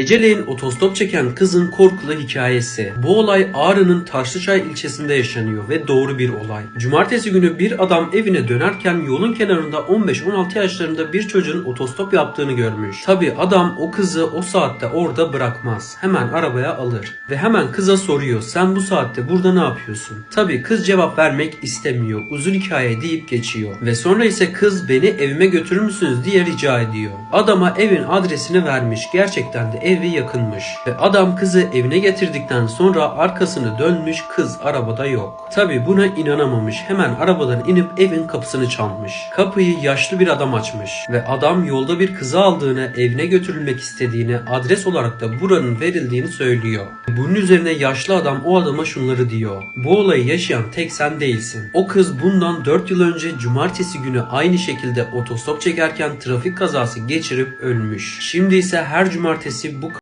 Geceleyin otostop çeken kızın korkulu hikayesi. Bu olay Ağrı'nın Taşlıçay ilçesinde yaşanıyor ve doğru bir olay. Cumartesi günü bir adam evine dönerken yolun kenarında 15-16 yaşlarında bir çocuğun otostop yaptığını görmüş. Tabi adam o kızı o saatte orada bırakmaz. Hemen arabaya alır ve hemen kıza soruyor sen bu saatte burada ne yapıyorsun? Tabi kız cevap vermek istemiyor. Uzun hikaye deyip geçiyor. Ve sonra ise kız beni evime götürür müsünüz diye rica ediyor. Adama evin adresini vermiş. Gerçekten de evi yakınmış. Ve adam kızı evine getirdikten sonra arkasını dönmüş kız arabada yok. Tabi buna inanamamış. Hemen arabadan inip evin kapısını çalmış. Kapıyı yaşlı bir adam açmış. Ve adam yolda bir kızı aldığını, evine götürülmek istediğini, adres olarak da buranın verildiğini söylüyor. Bunun üzerine yaşlı adam o adama şunları diyor. Bu olayı yaşayan tek sen değilsin. O kız bundan 4 yıl önce cumartesi günü aynı şekilde otostop çekerken trafik kazası geçirip ölmüş. Şimdi ise her cumartesi